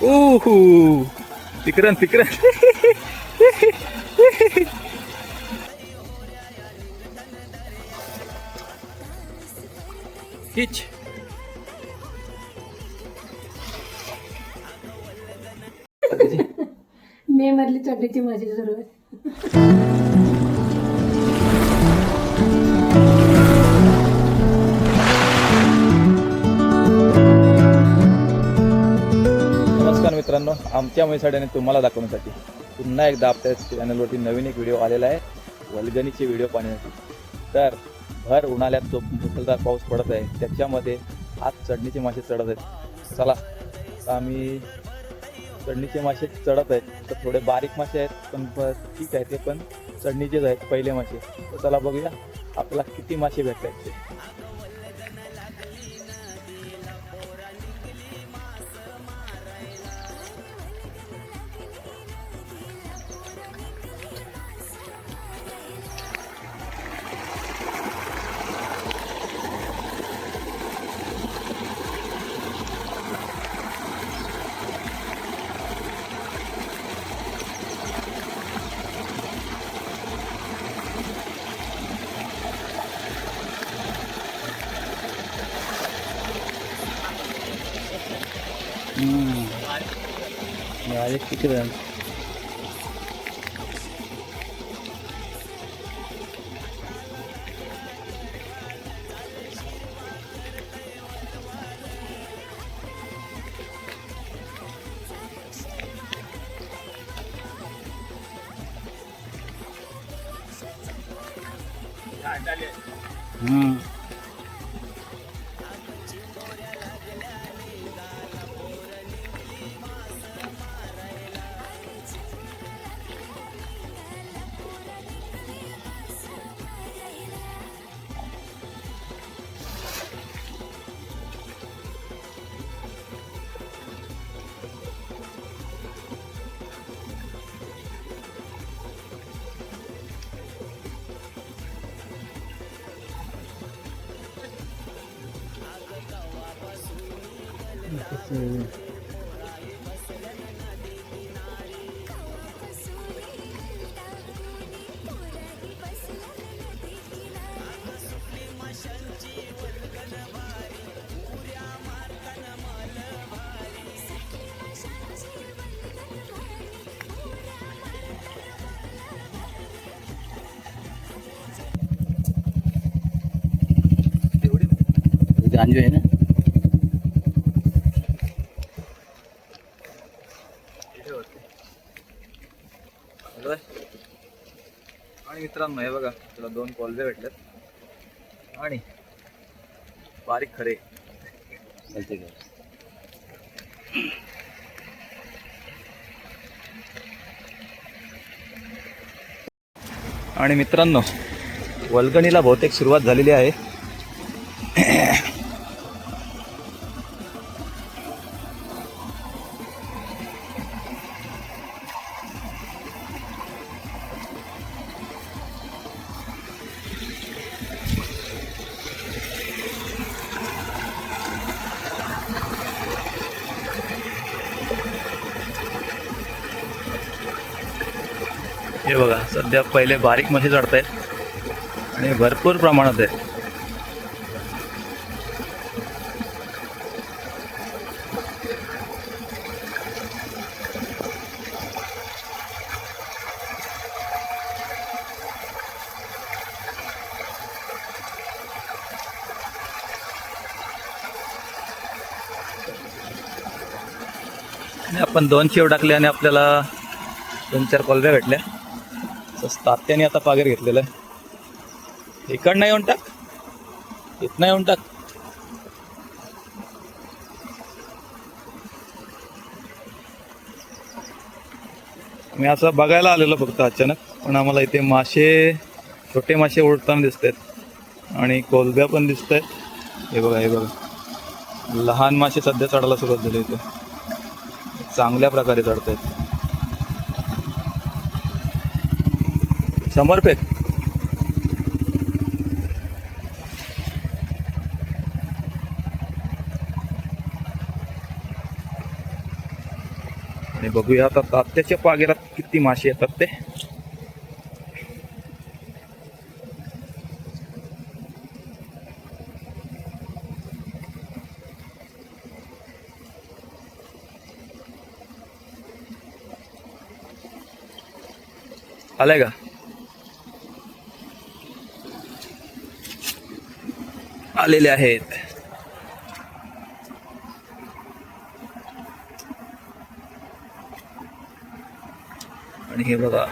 ओहो तिकरन तिकरन हिच मे मधली चड्डीची माझी सुरुवात आमच्या म्हैसाड्याने तुम्हाला दाखवण्यासाठी पुन्हा एकदा आपल्या चॅनलवरती नवीन एक व्हिडिओ आलेला आहे वल्गणीचे व्हिडिओ पाहण्यासाठी. तर भर उन्हाळ्यात जो मुसळधार पाऊस पडत आहे त्याच्यामध्ये आज चढणीचे मासे चढत आहेत. चला आम्ही चढणीचे मासे चढत आहेत. तर थोडे बारीक मासे आहेत पण ठीक आहे ते पण चढणीचेच आहेत पहिले मासे. तर चला बघूया आपल्याला किती मासे भेटतात ते मिळाले किती जण हम्म गांजू आहे ना आणि मित्रांनो हे बघा तुला दोन कॉलवे भेटल्यात आणि बारीक खरे चालते का आणि मित्रांनो वल्गणीला बहुतेक सुरुवात झालेली आहे. हे बघा सध्या पहिले बारीक मशी चढत आहेत आणि भरपूर प्रमाणात आहे आणि आपण दोन शेव टाकले आणि आपल्याला दोन चार कोलऱ्या भेटल्या. तात्याने आता पागेर घेतलेलं आहे. इकडनं येऊन टाक. इथनं येऊन टाक. मी असं बघायला आलेलो फक्त अचानक पण आम्हाला इथे मासे छोटे मासे उडताना दिसत आहेत आणि कोलब्या पण दिसत आहेत हे बघा हे बघा. लहान मासे सध्या चढायला सुरुवात झाली इथे. चांगल्या प्रकारे चढत आहेत समर्पित. आणि बघूया आता तात्याच्या पागेरात किती मासे येतात ते. आलाय का? आलेले आहेत. आणि हे बघा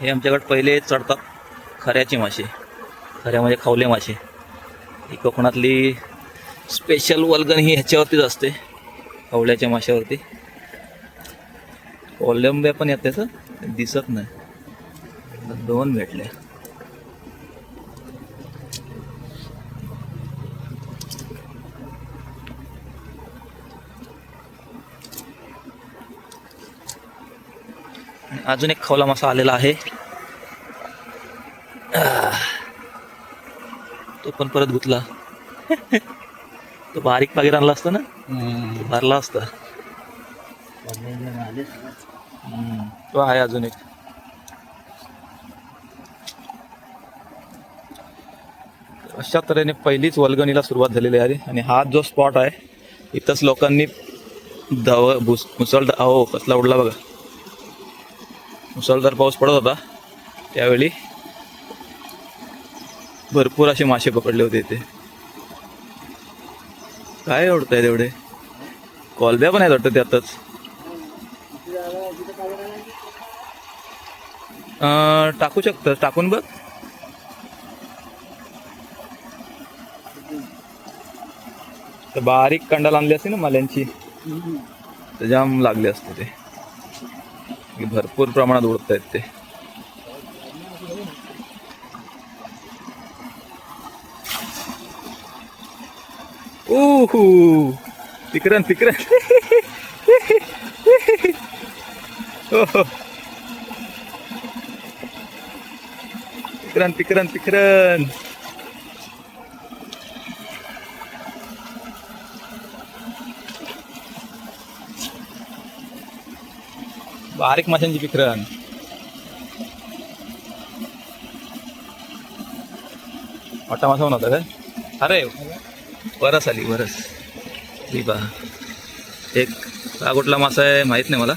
हे आमच्याकडे पहिले चढतात खऱ्याचे मासे खऱ्या म्हणजे खावले मासे ही कोकणातली स्पेशल वल्गन ही ह्याच्यावरतीच असते खवल्याच्या माशावरती. कोलंब्या पण येते सर दिसत नाही. दोन भेटले. अजून एक खवला मासा आलेला आहे. तो पण परत गुतला. तो बारीक पागीर आणला असता ना? भरला असता. तो आहे अजून एक. अशा तऱ्हेने पहिलीच वल्गणीला सुरुवात झालेली आहे. आणि हा जो स्पॉट आहे इथंच लोकांनी धाव भुस मुसळधार अहो कसला उडला बघा. मुसळधार पाऊस पडत होता. त्यावेळी भरपूर असे मासे पकडले होते इथे. काय आवडत तेवढे कॉलब्या पण आहेत वाटतं त्यातच. टाकू शकतं टाकून बघ. तर बारीक कंडाल आणली असते ना माल्यांची. तर जाम लागले असते ते. भरपूर प्रमाणात उडत आहेत ते. ओहू तिकरन तिकरन ओहो. तिकरन तिकरन बारीक माशांची पिकरण मोठा मासा होता काय? अरे वरस आली वरस. ही पहा. एक हा कुठला मासा आहे माहीत नाही मला.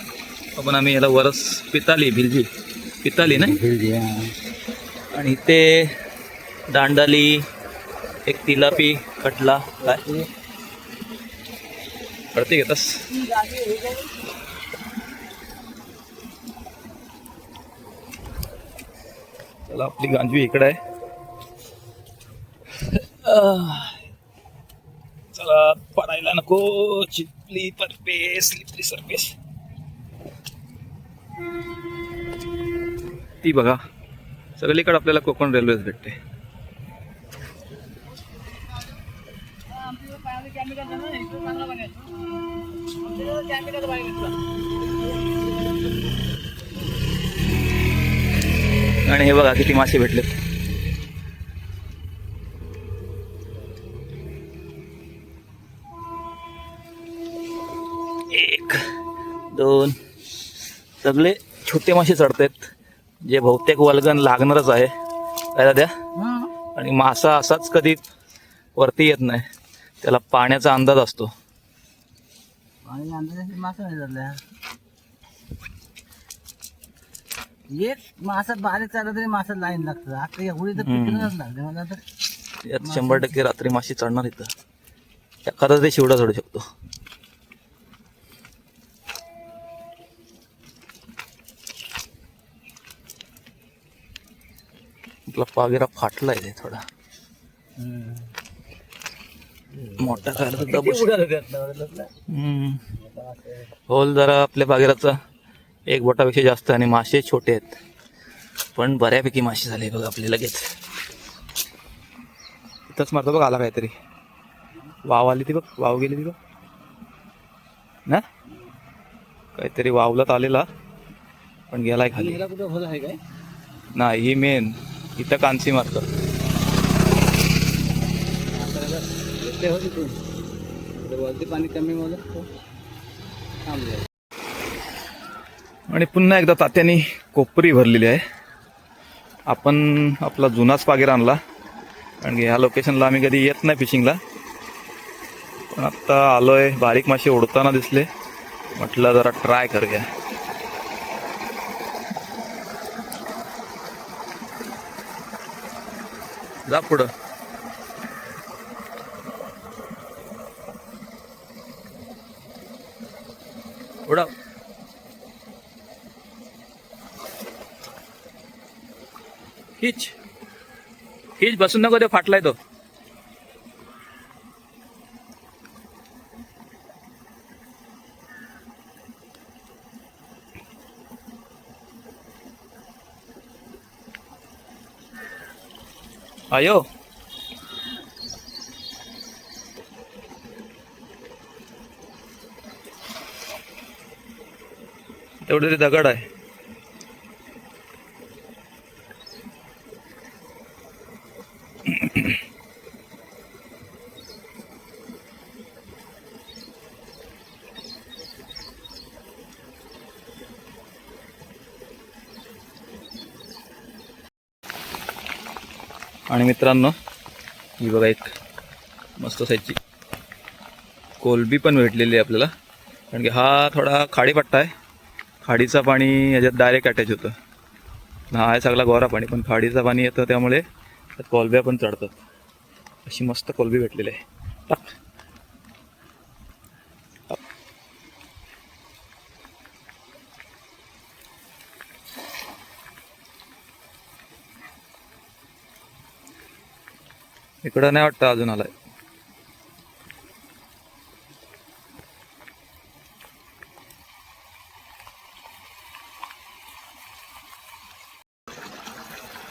पण आम्ही याला वरस पिताली भिलजी. पिताली ना आणि ते दांडाली एक तिलापी कटला काय? कळते घेतस चला आपली गांजवी इकडे आहे. चला पडायला नको. चिपली परपेस स्लिपरी सरपेस ती बघा सगळीकडे आपल्याला कोकण रेल्वेच भेटते. आणि हे बघा किती मासे भेटले एक दोन सगळे छोटे मासे चढतायत. जे बहुतेक वल्गन लागणारच आहे. काय द्या आणि मासा असाच कधी वरती येत नाही. त्याला पाण्याचा अंदाज असतो. पाण्याचा अंदाज मासा नाही एक मासा बारीक चालला तरी मासा लाईन लागतं. आता एवढी तर. पिकलंच लागते मला तर यात शंभर टक्के रात्री माशी चढणार इथं. एखादा ते शिवडा चढू शकतो. आपला पागेरा फाटलाय रे थोडा. मोठा काय. होल जरा आपल्या बागेराचा एक बोटापेक्षा जास्त आणि मासे छोटे आहेत. पण बऱ्यापैकी मासे झाले बघ आपले लगेच. इथंच मारतो बघ आला काहीतरी. वाव आली ती बघ वाव गेली ती बघ. ना? काहीतरी वावलात आलेला पण गेलाय खाली. काय? नाही ही मेन इथं कांसी मारतो. वरती पाणी कमी मला थांबले आणि पुन्हा एकदा तात्यानी कोपरी भरलेली आहे. आपण आपला जुनाच पागेर आणला. कारण की ह्या लोकेशनला आम्ही कधी येत नाही फिशिंगला पण आत्ता आलोय बारीक मासे ओढताना दिसले. म्हटलं जरा ट्राय करूया. जा पुढं. हिच. हिच बसून नको ते फाटलाय तो. आयो. तेवढे ते दगड आहे. आणि मित्रांनो ही बघा एक मस्त साईजची कोलबी पण भेटलेली आहे आपल्याला. कारण की हा थोडा खाडीपट्टा आहे. खाडीचा पाणी याच्यात डायरेक्ट अटॅच होतं. हा आहे सगळा गोरा पाणी पण खाडीचं पाणी येतं त्यामुळे त्यात कोलब्या पण चढतात. अशी मस्त कोलबी भेटलेली आहे. टाक. इकडं नाही वाटतं अजून आलाय.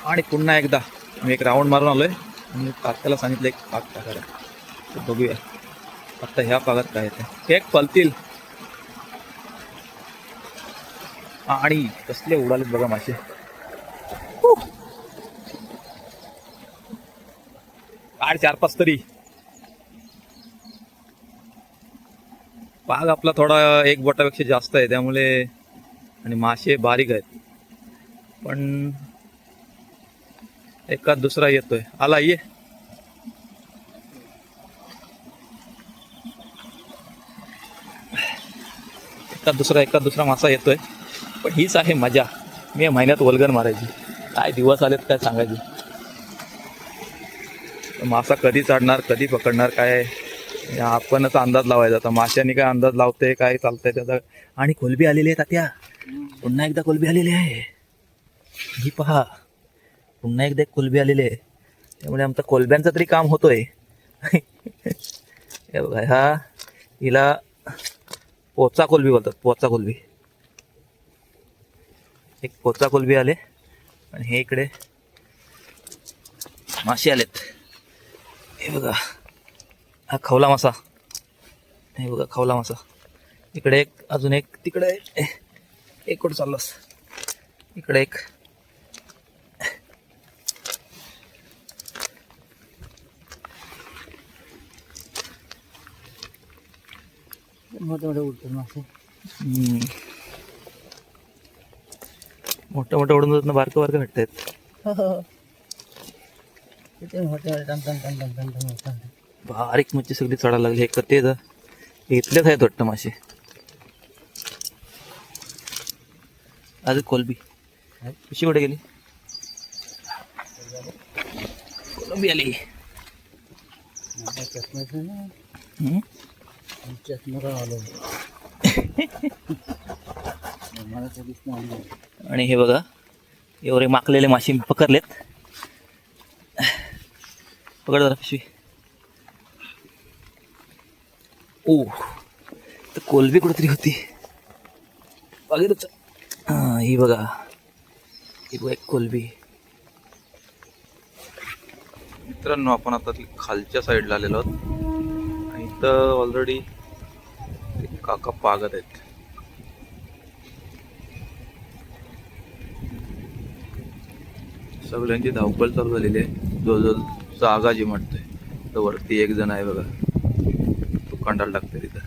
आणि पुन्हा एकदा मी एक राऊंड मारून आलोय. मी काकाला सांगितलं एक पाक टाकायला. तर बघूया. आता ह्या पागात काय येते एक पलतील. आणि कसले उडालेत बघा मासे. काढ चार पाच तरी. पाग आपला थोडा एक बोटापेक्षा जास्त आहे त्यामुळे आणि मासे बारीक आहेत. पण एकात दुसरा येतोय. आला ये. एकात दुसरा एकात दुसरा मासा येतोय. पण हीच आहे मजा. मी महिन्यात वलगण मारायची. काय दिवस आलेत काय सांगायचे? मासा कधी चढणार कधी पकडणार काय? आपणच अंदाज लावायचा. आता माशाने काय अंदाज लावते काय चालतंय त्याचा? आणि कोलबी आलेली आहे तात्या. पुन्हा एकदा कोलबी आलेली आहे. ही पहा. पुन्हा एकदा एक कोलबी आलेली आहे. त्यामुळे आमचं कोलब्यांचं तरी काम होतोय. बघा हा. हिला पोचा कोलबी बोलतात पोचा कोलबी. एक पोचा कोलबी आले. आणि हे इकडे मासे आलेत. हे बघा. हा खवला मासा. हे बघा खवला मासा. इकडे एक अजून एक तिकडे एक. कुठं चाललास? इकडे एक. मोठे मोठे उडतात मासे. हम्म. मोठं मोठं उडून जात ना बारकं बारकं भेटत आहेत बारीक मच्छी सगळी चढायला लागली. हे कते इथलेच आहेत वाटतं मासे. अजून कोलबी. कशी कुठे गेली? कोलंबी आली. आणि हे बघा एवढे माकलेले मासे मी पकडलेत. पकड जरा पिशवी. ओ तर कोलबी कुठेतरी होती. बघितच हा ही बघा. ही बघा एक कोलबी. मित्रांनो आपण आता खालच्या साईडला आलेलो आहोत. आणि इथं ऑलरेडी काका पागत आहेत. सगळ्यांची धावपळ चालू झालेली आहे. जवळजवळ जागा आगाजी म्हणतोय. तर वरती एक जण आहे बघा. तो कंडाल टाकतोय तिथं.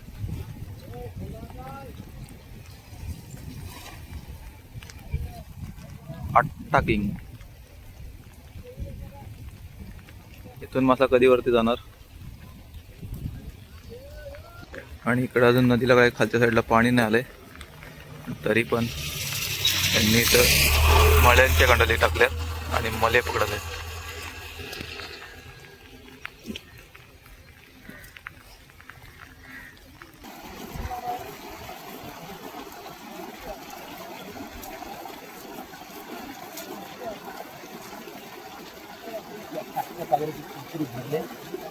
टाकिंग. इथून मासा कधी वरती जाणार? आणि इकडे अजून नदीला काय खालच्या साईडला पाणी नाही आलंय. तरी पण त्यांनी इथं मळ्यांच्या कंडाली टाकल्यात आणि मले पकडत आहेत Görüşürüz.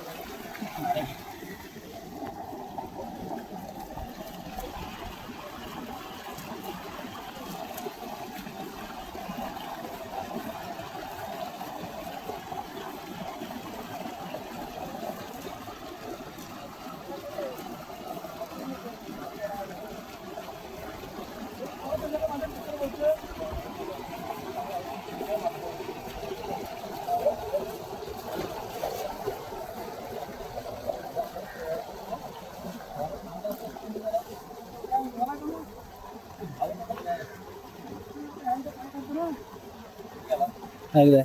एकदा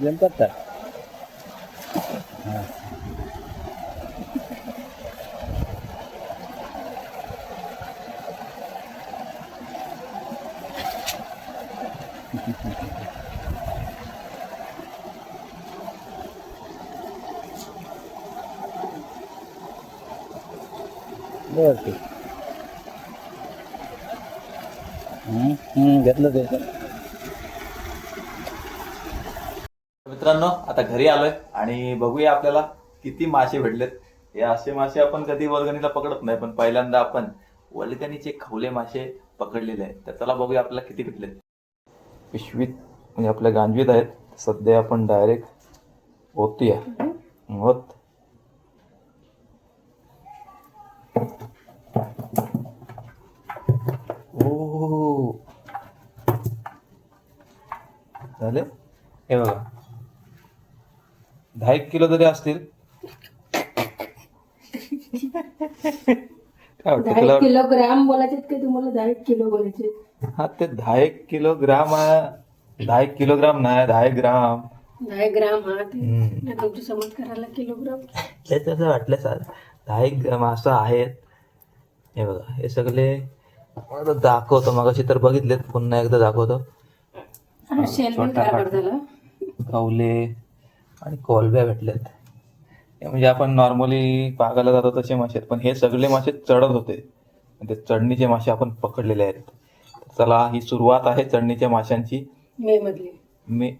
जमतात तर बर ठीक. घेतलं ते. मित्रांनो आता घरी आलोय आणि बघूया आपल्याला किती मासे भेटलेत. हे असे मासे आपण कधी वर्गणीला पकडत नाही पण पहिल्यांदा आपण वलितानीचे खवले मासे पकडलेले आहेत तर चला बघूया आपल्याला किती भेटलेत. पिशवीत म्हणजे आपल्या गांजवीत आहेत. सध्या आपण डायरेक्ट होतीया होत ओ झाले? हे बघा. दहा एक किलो तरी असतील. काय वाटतं दहा तुला एक किलो ग्राम बोलायचे का तुम्हाला दहा एक किलो बोलायचे हा ते दहा एक किलोग्राम आहे दहा एक किलोग्राम नाही दहा एक ग्राम. दहा एक ग्राम हा ते. हम्म. नाही तुमच्या समज करायला किलोग्राम तेच असं वाटलं सर दहा एक ग्राम असं आहेत. हे बघा हे सगळे दाखवतो मग तर बघितलेत पुन्हा एकदा दाखवतो. कवले आणि कोलब्या भेटलेत हे म्हणजे आपण नॉर्मली पागायला जातो तसे मासे आहेत पण हे सगळे मासे चढत होते. आणि ते चढणीचे मासे आपण पकडलेले आहेत. चला ही सुरुवात आहे चढणीच्या माशांची. मे मधली. मी?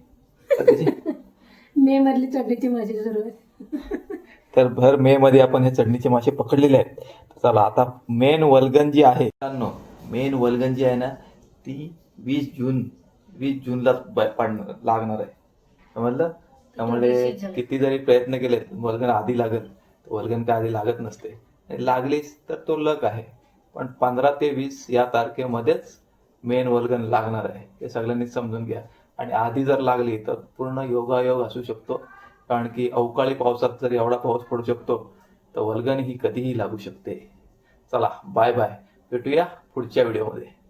मे मधली चढणीची माझी सुरू आहे तर भर मे मध्ये आपण हे चढणीचे मासे पकडलेले आहेत. तर चला आता मेन वल्गन जी आहे मेन वल्गन जी आहे ना ती वीस जून वीस जूनला पाडणार लागणार आहे. समजलं? त्यामुळे किती जरी प्रयत्न केले वल्गन आधी लागेल वल्गन काय आधी लागत नसते. लागलीच तर तो लक आहे. पण पंधरा ते वीस या तारखेमध्येच मेन वल्गन लागणार आहे. हे सगळ्यांनी समजून घ्या. आणि आधी जर लागली तर पूर्ण योगायोग असू शकतो. कारण की अवकाळी पावसात जर एवढा पाऊस पडू शकतो तर वल्गन ही कधीही लागू शकते. चला बाय बाय भेटूया पुढच्या व्हिडिओमध्ये